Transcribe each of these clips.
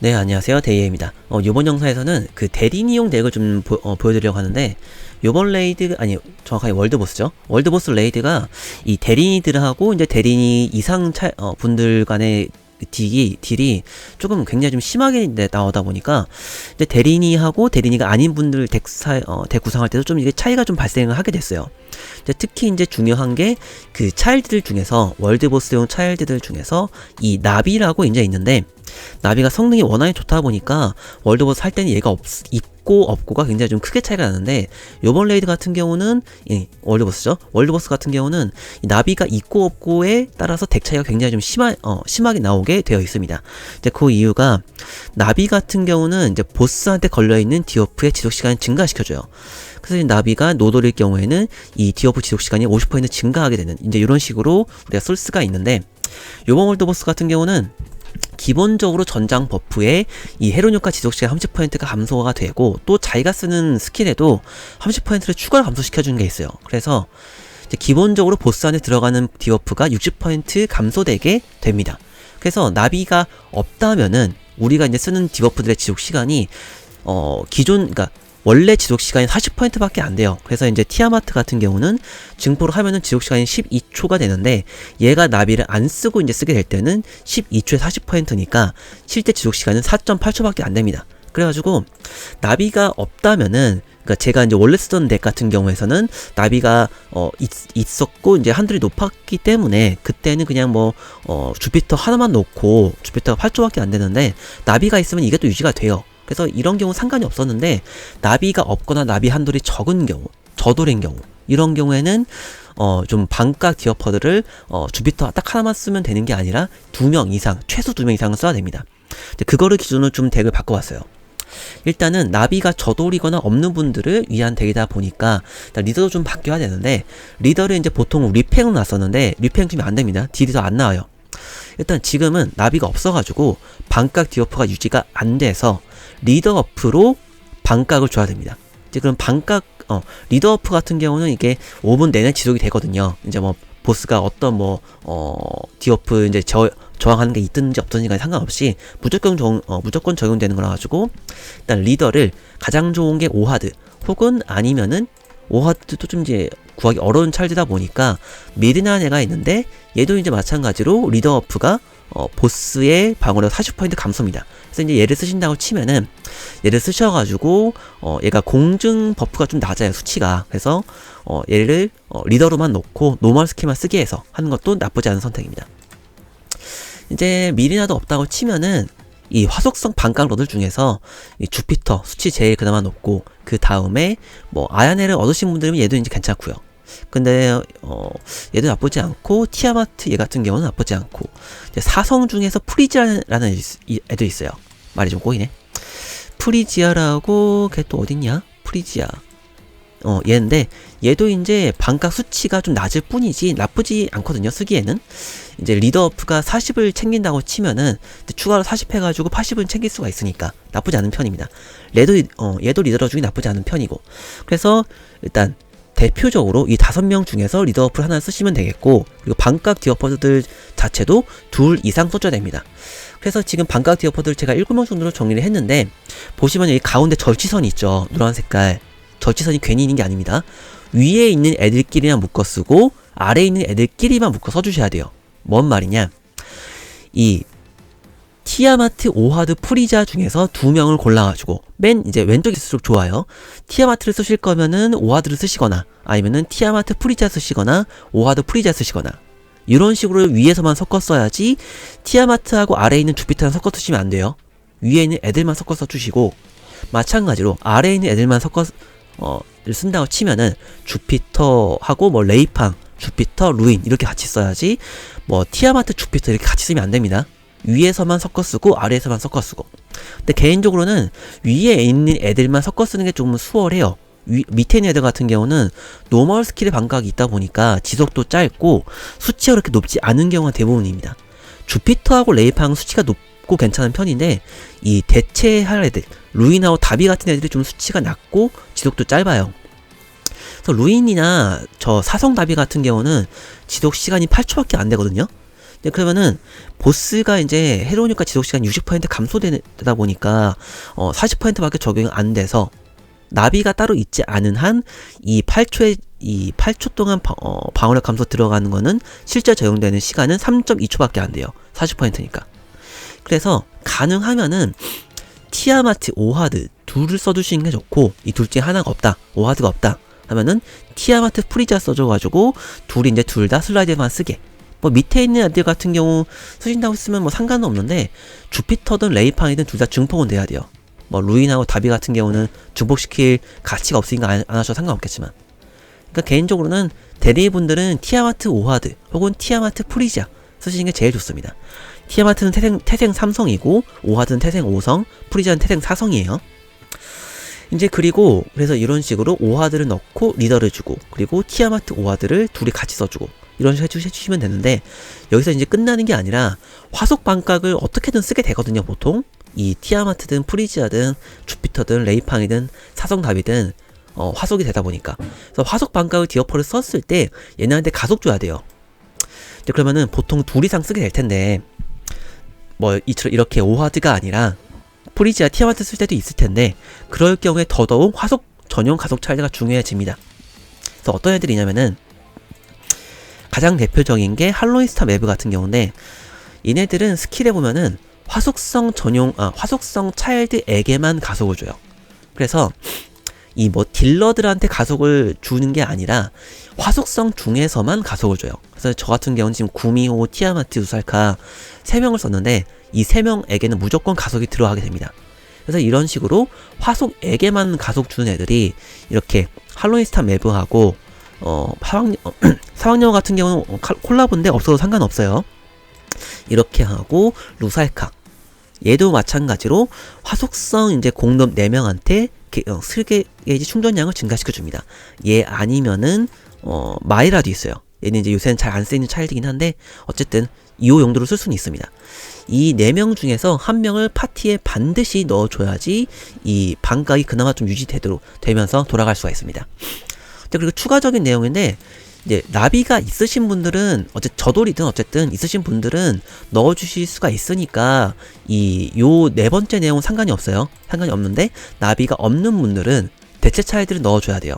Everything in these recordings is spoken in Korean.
네, 안녕하세요. 데이에입니다. 어, 요번 영상에서는 그 대리니용 덱을 좀 보, 어, 보여드리려고 하는데, 요번 레이드, 아니, 정확하게 월드보스죠. 월드보스 레이드가 이 대리니들하고 이제 대리니 이상 차, 어, 분들 간의 딜이, 딜이 조금 굉장히 좀 심하게 나오다 보니까, 이제 대리니하고 대리니가 아닌 분들 덱 사, 어, 덱 구성할 때도 좀 이게 차이가 좀 발생을 하게 됐어요. 이제 특히 이제 중요한 게 그 차일드들 중에서, 월드보스용 차일드들 중에서 이 나비라고 이제 있는데, 나비가 성능이 워낙에 좋다 보니까 월드보스 할 때는 얘가 없, 있고 없고가 굉장히 좀 크게 차이가 나는데 요번 레이드 같은 경우는 이 월드보스죠. 월드보스 같은 경우는 이 나비가 있고 없고에 따라서 덱 차이가 굉장히 좀 심하, 어, 심하게 나오게 되어 있습니다. 이제 그 이유가 나비 같은 경우는 이제 보스한테 걸려있는 디오프의 지속 시간을 증가시켜줘요. 그래서 이 나비가 노돌일 경우에는 이 디오프 지속 시간이 50% 증가하게 되는 이제 이런 식으로 우리가 쓸 수가 있는데 요번 월드보스 같은 경우는 기본적으로 전장 버프에 이 해론 효과 지속시간 30%가 감소가 되고 또 자기가 쓰는 스킬에도 30%를 추가로 감소시켜주는 게 있어요. 그래서 기본적으로 보스 안에 들어가는 디버프가 60% 감소되게 됩니다. 그래서 나비가 없다면은 우리가 이제 쓰는 디버프들의 지속 시간이 어 기존 그러니까 원래 지속 시간이 40%밖에 안 돼요. 그래서 이제 티아마트 같은 경우는 증포를 하면은 지속 시간이 12초가 되는데 얘가 나비를 안 쓰고 이제 쓰게 될 때는 12초에 40%니까 실제 지속 시간은 4.8초밖에 안 됩니다. 그래가지고 나비가 없다면은 그니까 제가 이제 원래 쓰던 덱 같은 경우에서는 나비가 어 있, 었고 이제 한들이 높았기 때문에 그때는 그냥 뭐 어 주피터 하나만 놓고 주피터가 8초밖에 안 되는데 나비가 있으면 이게 또 유지가 돼요. 그래서 이런 경우 상관이 없었는데 나비가 없거나 나비 한돌이 적은 경우 저돌인 경우 이런 경우에는 어 좀 반각 디어퍼들을 어 주피터 딱 하나만 쓰면 되는 게 아니라 두 명 이상 최소 두 명 이상은 써야 됩니다. 그거를 기준으로 좀 덱을 바꿔봤어요. 일단은 나비가 저돌이거나 없는 분들을 위한 덱이다 보니까 리더도 좀 바뀌어야 되는데 리더를 이제 보통 리팽으로 놨었는데 리팽 주면 안 됩니다. 딜이 더 안 나와요. 일단 지금은 나비가 없어가지고 반각 디어퍼가 유지가 안 돼서 리더어프로 반각을 줘야 됩니다. 이제 그럼 반각 어 리더어프 같은 경우는 이게 5분 내내 지속이 되거든요. 이제 뭐 보스가 어떤 뭐 어 디어프 이제 저 저항하는 게 있든지 없든지 간에 상관없이 무조건 정, 어, 무조건 적용되는 거라 가지고 일단 리더를 가장 좋은 게 오하드 혹은 아니면은 오하드도 좀 이제 구하기 어려운 찰드다 보니까 미드나 애가 있는데 얘도 이제 마찬가지로 리더어프가 어, 보스의 방어력 40% 감소입니다. 그래서 이제 얘를 쓰신다고 치면은 얘를 쓰셔가지고 어, 얘가 공증 버프가 좀 낮아요 수치가. 그래서 어, 얘를 어, 리더로만 놓고 노멀 스킬만 쓰게 해서 하는 것도 나쁘지 않은 선택입니다. 이제 미리나도 없다고 치면은 이 화속성 로드 중에서 이 주피터 수치 제일 그나마 높고 그 다음에 뭐 아야네를 얻으신 분들은 얘도 이제 괜찮고요. 근데 어 얘도 나쁘지 않고 티아마트 얘 같은 경우는 나쁘지 않고 사성 중에서 프리지아라는 애도 있어요. 말이 좀 꼬이네. 프리지아라고 걔 또 어딨냐? 프리지아. 어 얘인데 얘도 이제 반각 수치가 좀 낮을 뿐이지 나쁘지 않거든요 쓰기에는 이제 리더어프가 40을 챙긴다고 치면은 추가로 40 해가지고 80은 챙길 수가 있으니까 나쁘지 않은 편입니다 얘도 어 얘도 리더러 중에 나쁘지 않은 편이고 그래서 일단 대표적으로 이 다섯 명 중에서 리더 어플 하나 쓰시면 되겠고 그리고 반각 디어퍼들 자체도 둘 이상 써줘야 됩니다. 그래서 지금 반각 디어퍼들 제가 7명 정도로 정리를 했는데 보시면 여기 가운데 절치선이 있죠. 노란 색깔. 절치선이 괜히 있는 게 아닙니다. 위에 있는 애들끼리만 묶어 쓰고 아래에 있는 애들끼리만 묶어 써주셔야 돼요. 뭔 말이냐? 이 티아마트 오하드 프리자 중에서 두 명을 골라가지고 맨 이제 왼쪽에 있을수록 좋아요. 티아마트를 쓰실 거면은 오하드를 쓰시거나 아니면은 티아마트 프리자 쓰시거나 오하드 프리자 쓰시거나 이런 식으로 위에서만 섞어 써야지 티아마트하고 아래에 있는 주피터랑 섞어 쓰시면 안 돼요. 위에 있는 애들만 섞어 써주시고 마찬가지로 아래에 있는 애들만 섞어 어 쓴다고 치면은 주피터하고 뭐 레이팡, 주피터, 루인 이렇게 같이 써야지 뭐 티아마트, 주피터 이렇게 같이 쓰면 안 됩니다. 위에서만 섞어 쓰고 아래에서만 섞어 쓰고. 근데 개인적으로는 위에 있는 애들만 섞어 쓰는 게좀 수월해요. 위, 밑에 있는 애들 같은 경우는 노멀 스킬의 반각이 있다 보니까 지속도 짧고 수치가 그렇게 높지 않은 경우가 대부분입니다. 주피터하고 레이팡 수치가 높고 괜찮은 편인데 이 대체할 애들 루인하고 다비 같은 애들이 좀 수치가 낮고 지속도 짧아요. 그래서 루인이나 저 사성 다비 같은 경우는 지속 시간이 8초밖에 안 되거든요 네, 그러면은 보스가 이제 해로운 효과 지속 시간 60% 감소되다 보니까 어 40%밖에 적용이 안 돼서 나비가 따로 있지 않은 한 이 8초의 이 8초 동안 방, 어, 방어력 감소 들어가는 거는 실제 적용되는 시간은 3.2초밖에 안 돼요. 40%니까. 그래서 가능하면은 티아마트 오하드 둘을 써주시는 게 좋고 이 둘 중에 하나가 없다. 오하드가 없다. 하면은 티아마트 프리자 써줘가지고 둘이 이제 둘 다 슬라이드만 쓰게. 뭐 밑에 있는 애들 같은 경우 쓰신다고 했으면 뭐 상관은 없는데 주피터든 레이팡이든 둘 다 증폭은 돼야 돼요. 뭐 루인하고 다비 같은 경우는 중복시킬 가치가 없으니까 안, 안 하셔도 상관없겠지만 그러니까 개인적으로는 대리분들은 티아마트 오하드 혹은 티아마트 프리자 쓰시는 게 제일 좋습니다. 티아마트는 태생, 태생 3성이고 오하드는 태생 5성, 프리자는 태생 4성이에요. 이제 그리고 그래서 이런 식으로 오하드를 넣고 리더를 주고 그리고 티아마트 오하드를 둘이 같이 써주고 이런 식으로 해주, 해주시면 되는데 여기서 이제 끝나는 게 아니라 화속 반각을 어떻게든 쓰게 되거든요 보통. 이 티아마트든 프리지아든 주피터든 레이팡이든 사성답이든 어, 화속이 되다 보니까. 그래서 화속 반각을 디어퍼를 썼을 때 얘네한테 가속 줘야 돼요. 그러면은 보통 둘 이상 쓰게 될 텐데 뭐 이렇게 오하드가 아니라 프리지아 티아마트 쓸 때도 있을 텐데 그럴 경우에 더더욱 화속 전용 가속 차이가 중요해집니다. 그래서 어떤 애들이냐면은 가장 대표적인 게 할로이스타 맵 같은 경우인데 얘네들은 스킬에 보면은 화속성 전용 아 화속성 차일드에게만 가속을 줘요. 그래서 이 뭐 딜러들한테 가속을 주는 게 아니라 화속성 중에서만 가속을 줘요. 그래서 저 같은 경우는 지금 구미호, 티아마트, 우살카 세 명을 썼는데 이 세 명에게는 무조건 가속이 들어가게 됩니다. 그래서 이런 식으로 화속에게만 가속 주는 애들이 이렇게 할로윈스타 매브하고 어 사왕 어, 사왕여 같은 경우는 콜라보인데 없어도 상관없어요. 이렇게 하고 루살카 얘도 마찬가지로 화속성 이제 공급 4명한테 어, 슬게 게이지 충전량을 증가시켜 줍니다. 얘 아니면은 어 마이라도 있어요. 얘는 이제 요새는 잘 안 쓰이는 차일드긴 한데 어쨌든 2호 용도로 쓸 수는 있습니다. 이 4명 중에서 한 명을 파티에 반드시 넣어줘야지 이 반각이 그나마 좀 유지되도록 되면서 돌아갈 수가 있습니다. 그리고 추가적인 내용인데 이제 나비가 있으신 분들은 어째 저돌이든 어쨌든 있으신 분들은 넣어주실 수가 있으니까 이 요 네 번째 내용은 상관이 없어요. 상관이 없는데 나비가 없는 분들은 대체 차이들을 넣어줘야 돼요.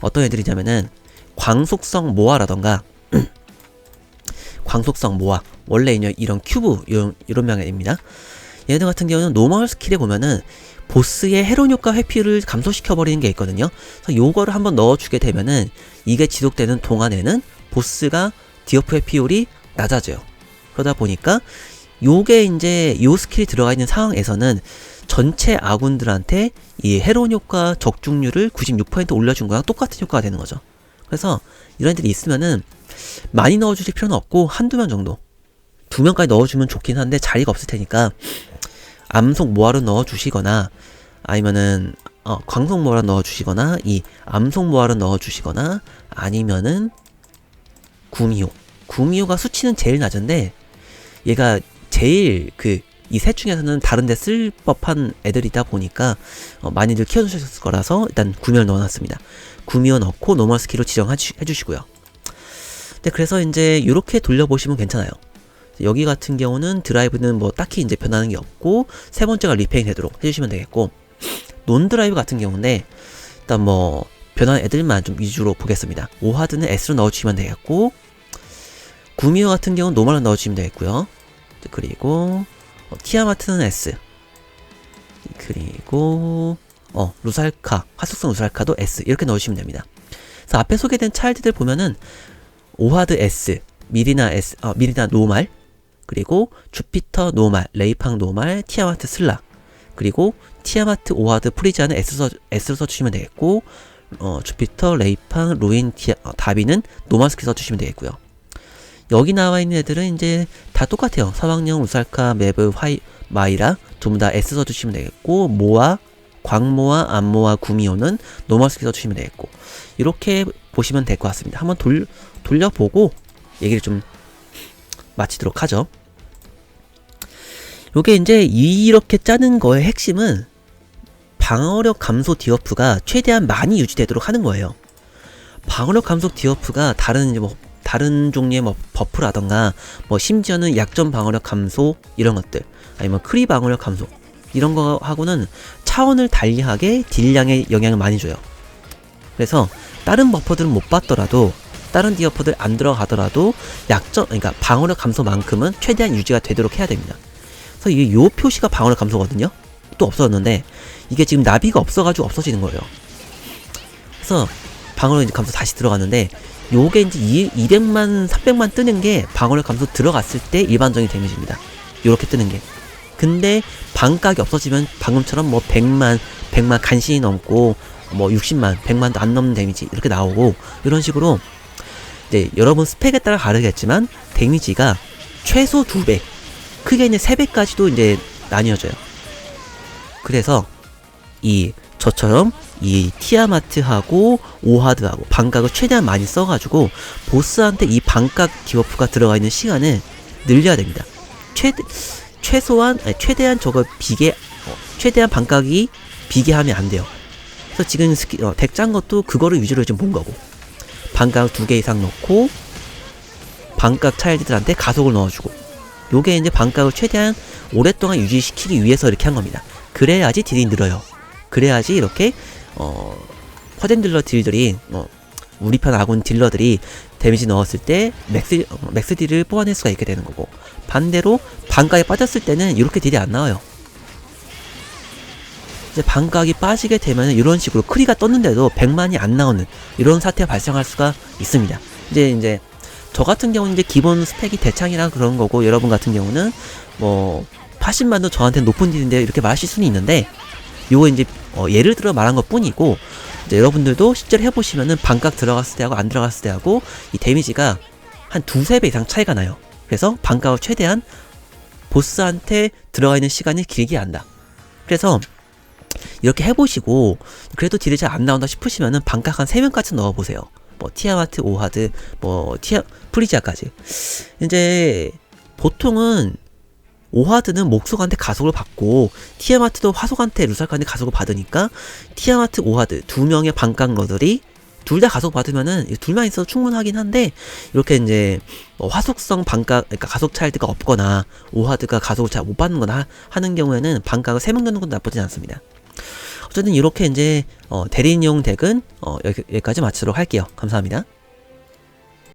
어떤 애들이냐면은 광속성 모아라던가 광속성 모아 원래 이런 큐브 이런 이런 명예입니다. 얘들 같은 경우는 노멀 스킬에 보면은 보스의 해론 효과 회피를 감소시켜 버리는 게 있거든요. 그래서 요거를 한번 넣어주게 되면은 이게 지속되는 동안에는 보스가 디어프 회피율이 낮아져요. 그러다 보니까 요게 이제 요 스킬이 들어가 있는 상황에서는 전체 아군들한테 이 해로운 효과 적중률을 96% 올려준 거랑 똑같은 효과가 되는 거죠. 그래서 이런 애들이 있으면은 많이 넣어주실 필요는 없고 한두 명 정도 두 명까지 넣어주면 좋긴 한데 자리가 없을 테니까 암속 모아로 넣어 주시거나 아니면은 어, 광속 모아로 넣어 주시거나 이 암속 모아로 넣어 주시거나 아니면은 구미호 구미호가 수치는 제일 낮은데 얘가 제일 그 이 셋 중에서는 다른데 쓸 법한 애들이다 보니까 어, 많이들 키워주셨을 거라서 일단 구미호를 넣어놨습니다. 구미호 넣고 노멀 스킬로 지정해주시고요. 네, 그래서 이제 이렇게 돌려보시면 괜찮아요. 여기 같은 경우는 드라이브는 뭐 딱히 이제 변하는 게 없고 세 번째가 리페잉 되도록 해주시면 되겠고 논 드라이브 같은 경우인데 일단 뭐 변한 애들만 좀 위주로 보겠습니다. 오하드는 S로 넣어주시면 되겠고 구미호 같은 경우는 노멀로 넣어주시면 되겠고요. 그리고 어, 티아마트는 S 그리고 어 루살카 화속성 루살카도 S 이렇게 넣으시면 됩니다. 그래서 앞에 소개된 차일드들 보면은 오하드 S, 미리나 S, 어, 미리나 노말 그리고 주피터 노말, 레이팡 노말, 티아마트 슬라 그리고 티아마트 오하드 프리자는 S 써, S로 써주시면 되겠고 어, 주피터, 레이팡, 루인, 티아, 어, 다비는 노마스키 써주시면 되겠고요. 여기 나와 있는 애들은 이제 다 똑같아요. 사왕령, 우살카, 메브, 화이, 마이라 전부 다 S 써주시면 되겠고 모아, 광모아, 암모아, 구미호는 노마스키 써주시면 되겠고 이렇게 보시면 될 것 같습니다. 한번 돌, 돌려보고 얘기를 좀 마치도록 하죠. 요게 이제 이렇게 짜는 거의 핵심은 방어력 감소 디어프가 최대한 많이 유지되도록 하는 거예요. 방어력 감소 디어프가 다른 이제 뭐 다른 종류의 뭐 버프라던가 뭐 심지어는 약점 방어력 감소 이런 것들 아니면 크리 방어력 감소 이런 거 하고는 차원을 달리하게 딜량에 영향을 많이 줘요. 그래서 다른 버퍼들은 못 받더라도 다른 디어퍼들 안 들어가더라도 약점 그러니까 방어력 감소만큼은 최대한 유지가 되도록 해야 됩니다. 그래서 이게 요 표시가 방어력 감소거든요. 또 없어졌는데 이게 지금 나비가 없어가지고 없어지는 거예요. 그래서 방어력 감소 다시 들어갔는데 요게 이제 2, 200만, 300만 뜨는 게 방어력 감소 들어갔을 때 일반적인 데미지입니다. 요렇게 뜨는 게. 근데 반각이 없어지면 방금처럼 뭐 100만, 100만 간신히 넘고 뭐 60만, 100만도 안 넘는 데미지 이렇게 나오고 이런 식으로 이제 여러분 스펙에 따라 다르겠지만 데미지가 최소 2배, 크게 이제 3배까지도 이제 나뉘어져요. 그래서 이 저처럼 이 티아마트하고 오하드하고 반각을 최대한 많이 써가지고 보스한테 이 반각 디버프가 들어가 있는 시간을 늘려야 됩니다. 최 최소한 아니, 최대한 저거 비계 어, 최대한 반각이 비계하면 안 돼요. 그래서 지금 스키, 어, 덱 짠 것도 그거를 위주로 지금 본 거고 반각 두 개 이상 넣고 반각 차일드들한테 가속을 넣어주고 요게 이제 반각을 최대한 오랫동안 유지시키기 위해서 이렇게 한 겁니다. 그래야지 딜이 늘어요. 그래야지 이렇게 어 퍼덴 딜러 딜들이 뭐 우리 편 아군 딜러들이 데미지 넣었을 때 맥스 어, 맥스 딜을 뽑아낼 수가 있게 되는 거고 반대로 반각에 빠졌을 때는 이렇게 딜이 안 나와요. 이제 반각이 빠지게 되면 이런 식으로 크리가 떴는데도 100만이 안 나오는 이런 사태가 발생할 수가 있습니다. 이제 이제 저 같은 경우는 이제 기본 스펙이 대창이라 그런 거고 여러분 같은 경우는 뭐 80만도 저한테 높은 딜인데 이렇게 말하실 수는 있는데 요거 이제 어, 예를 들어 말한 것 뿐이고 이제 여러분들도 실제로 해보시면은 반각 들어갔을 때하고 안 들어갔을 때하고 이 데미지가 한 두세 배 이상 차이가 나요. 그래서 반각을 최대한 보스한테 들어가 있는 시간을 길게 한다. 그래서 이렇게 해보시고 그래도 딜이 잘 안 나온다 싶으시면은 반각 한 3명까지 넣어보세요. 뭐 티아마트, 오하드, 뭐 티아 프리지아까지. 이제 보통은 오하드는 목속한테 가속을 받고 티아마트도 화속한테 루살칸한테 가속을 받으니까 티아마트, 오하드 두 명의 반각 러들이 둘 다 가속 받으면은 이 둘만 있어도 충분하긴 한데 이렇게 이제 뭐 화속성 반각 그러니까 가속 차일드가 없거나 오하드가 가속을 잘 못 받는 거나 하- 하는 경우에는 반각을 세명 넣는 건 나쁘진 않습니다. 어쨌든 이렇게 이제 어, 대리인용 덱은 어, 여기, 여기까지 마치도록 할게요. 감사합니다.